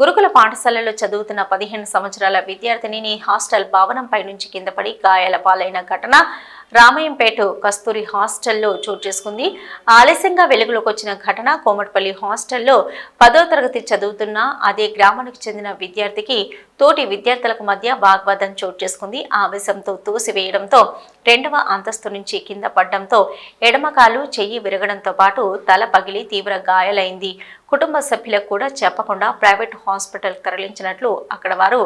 గురుకుల పాఠశాలలో చదువుతున్న పదిహేను సంవత్సరాల విద్యార్థినిని హాస్టల్ భవనంపై నుంచి కిందపడి గాయాల పాలైన ఘటన రామయ్యంపేట కస్తూరి హాస్టల్లో చోటు చేసుకుంది. ఆలస్యంగా వెలుగులోకి వచ్చిన ఘటన కోమటిపల్లి హాస్టల్లో పదో తరగతి చదువుతున్న అదే గ్రామానికి చెందిన విద్యార్థికి తోటి విద్యార్థులకు మధ్య వాగ్వాదం చోటు చేసుకుంది. ఆవేశంతో తోసివేయడంతో రెండవ అంతస్తు నుంచి కింద పడడంతో ఎడమకాలు చెయ్యి విరగడంతో పాటు తల పగిలి తీవ్ర గాయాలైంది. కుటుంబ సభ్యులకు కూడా చెప్పకుండా ప్రైవేట్ హాస్పిటల్ తరలించినట్లు అక్కడ వారు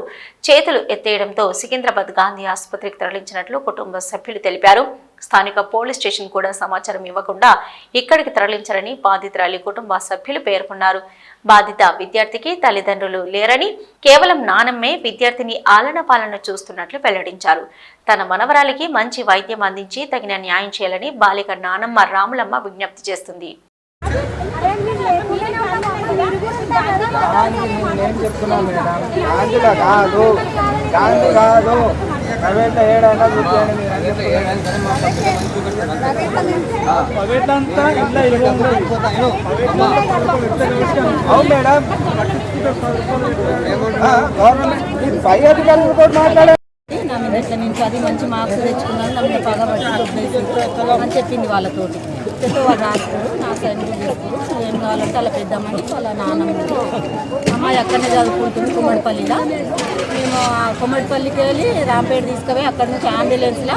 చేతులు ఎత్తేయడంతో సికింద్రాబాద్ గాంధీ ఆసుపత్రికి తరలించినట్లు కుటుంబ సభ్యులు తెలిపారు. స్థానిక పోలీస్ స్టేషన్ కూడా సమాచారం ఇవ్వకుండా ఇక్కడికి తరలించారని బాధితురాలి కుటుంబ సభ్యులు పేర్కొన్నారు. బాధిత విద్యార్థికి తల్లిదండ్రులు లేరని కేవలం నానమ్మే విద్యార్థిని ఆలన పాలన చూస్తున్నట్లు వెల్లడించారు. తన మనవరాలికి మంచి వైద్యం అందించి తగిన న్యాయం చేయాలని బాలిక నానమ్మ రాములమ్మ విజ్ఞప్తి చేస్తుంది. నేను చెప్తున్నాను మేడం. గాంధీలో కాదు. గాంధీ కాదు. ప్రైవేట్ ఏడైనా అంతా ఇట్లా అవును మేడం గవర్నమెంట్ ఈ పై అధికారులతో మాట్లాడే నా మీద ఇట్లా నేను చదివి మంచి మార్క్స్ తెచ్చుకున్నాను నా మీద పగబట్టి దొబ్బేసి అని చెప్పింది వాళ్ళతోటి. చెప్తే వాళ్ళు రాస్తారు. నా సైడ్ కావాలంటే అలా పెద్దామని వాళ్ళ నాన్నమ్మ అమ్మాయి అక్కడనే చదువుకుంటుంది కుమ్మడిపల్లిలో. మేము ఆ కుమ్మడిపల్లికి వెళ్ళి రాంపేట తీసుకుపోయి అక్కడ నుంచి అంబులెన్స్లో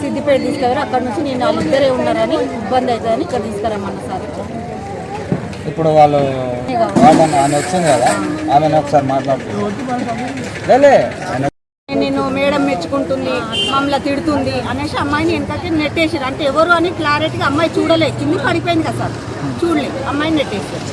సిద్దిపేట తీసుకుపోయి అక్కడ నుంచి నేను వాళ్ళిద్దరే ఉన్నారని ఇబ్బంది అవుతుందని ఇక్కడ తీసుకురమ్మన్న సార్. ఇప్పుడు వాళ్ళు ఆమె వచ్చింది కదా ఆమెను ఒకసారి నేను మేడం మెచ్చుకుంటుంది మమ్మల్ని తిడుతుంది అనేసి అమ్మాయిని వెనకకి నెట్టేసారు అంటే ఎవరు అని క్లారిటీగా అమ్మాయి చూడలేదు. కింద పడిపోయింది కదా సార్. చూడలేదు. అమ్మాయిని నెట్టేసారు